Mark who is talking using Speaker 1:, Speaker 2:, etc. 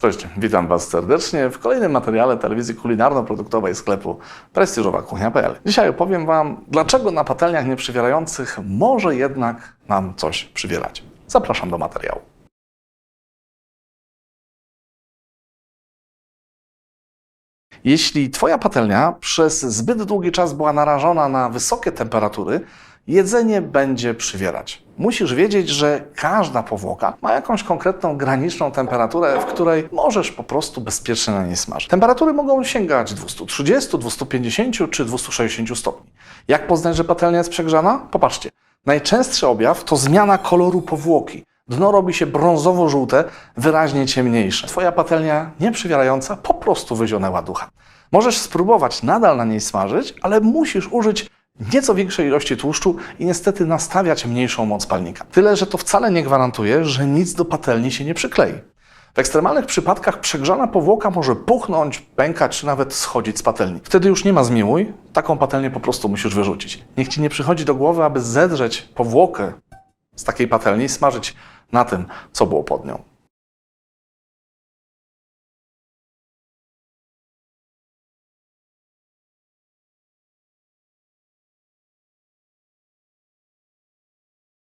Speaker 1: Cześć, witam Was serdecznie w kolejnym materiale telewizji kulinarno-produktowej sklepu prestiżowakuchnia.pl. Dzisiaj opowiem Wam, dlaczego na patelniach nieprzywierających może jednak nam coś przywierać. Zapraszam do materiału. Jeśli Twoja patelnia przez zbyt długi czas była narażona na wysokie temperatury, jedzenie będzie przywierać. Musisz wiedzieć, że każda powłoka ma jakąś konkretną graniczną temperaturę, w której możesz po prostu bezpiecznie na niej smażyć. Temperatury mogą sięgać 230, 250 czy 260 stopni. Jak poznać, że patelnia jest przegrzana? Popatrzcie. Najczęstszy objaw to zmiana koloru powłoki. Dno robi się brązowo-żółte, wyraźnie ciemniejsze. Twoja patelnia nieprzywierająca po prostu wyzionęła ducha. Możesz spróbować nadal na niej smażyć, ale musisz użyć nieco większej ilości tłuszczu i niestety nastawiać mniejszą moc palnika. Tyle, że to wcale nie gwarantuje, że nic do patelni się nie przyklei. W ekstremalnych przypadkach przegrzana powłoka może puchnąć, pękać czy nawet schodzić z patelni. Wtedy już nie ma zmiłuj, taką patelnię po prostu musisz wyrzucić. Niech ci nie przychodzi do głowy, aby zedrzeć powłokę z takiej patelni i smażyć na tym, co było pod nią.